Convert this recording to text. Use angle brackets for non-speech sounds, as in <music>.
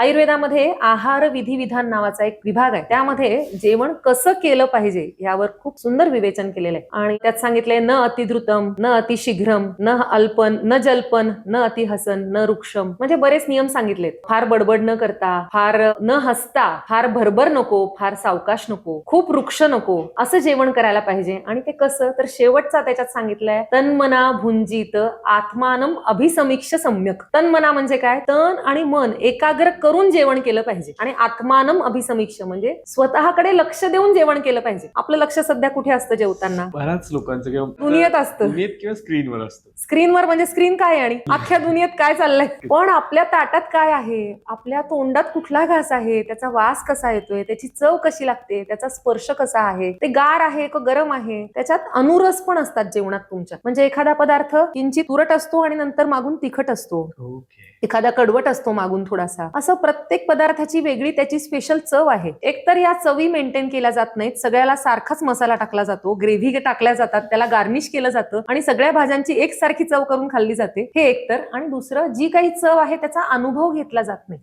आयुर्वेदामध्ये आहार विधी विधान नावाचा एक विभाग आहे. त्यामध्ये जेवण कसं केलं पाहिजे यावर खूप सुंदर विवेचन केलेलं आहे. आणि त्यात सांगितलंय न अतिद्रुतम न अतिशीघ्रम न अल्पन न जल्पन न अतिहसन न रुक्षम. म्हणजे बरेच नियम सांगितलेत. फार बडबड न करता फार न हसता फार भरभर नको फार सावकाश नको खूप वृक्ष नको असं जेवण करायला पाहिजे. आणि ते कसं? तर शेवटचा त्याच्यात सांगितलंय तन्मना भुंजित आत्मानम अभिसमीक्ष सम्यक. तन्मना म्हणजे काय? तन आणि मन एकाग्र करून जेवण केलं पाहिजे. आणि आत्मानम अभिसमीक्ष म्हणजे स्वतःकडे लक्ष देऊन जेवण केलं पाहिजे. आपलं लक्ष सध्या कुठे असतं जेवताना? बऱ्याच लोकांचं किंवा दुनियेत असतं. दुनियेत किंवा स्क्रीनवर असतं. स्क्रीनवर म्हणजे स्क्रीन काय आहे आणि अख्ख्या दुनियेत काय चाललंय? <laughs> पण आपल्या ताटात काय आहे? आपल्या तोंडात कुठला घास आहे? त्याचा वास कसा येतोय? त्याची चव कशी लागते? त्याचा स्पर्श कसा आहे? ते गार आहे का गरम आहे? त्याच्यात अनुरस पण असतात जेवणात तुमच्या. म्हणजे एखादा पदार्थ किंचित तुरट असतो आणि नंतर मागून तिखट असतो. एखादा कडवट असतो मागून थोडासा. असं प्रत्येक पदार्थाची वेगळी त्याची स्पेशल चव आहे. एकतर या चवी मेंटेन केल्या जात नाहीत सगळ्याला सारखाच मसाला टाकला जातो ग्रेव्ही टाकल्या जातात त्याला गार्निश केलं जातं आणि सगळ्या भाज्यांची एकसारखी चव करून खाल्ली जाते. हे एकतर. आणि दुसरं जी काही चव आहे त्याचा अनुभव घेतला जात नाही.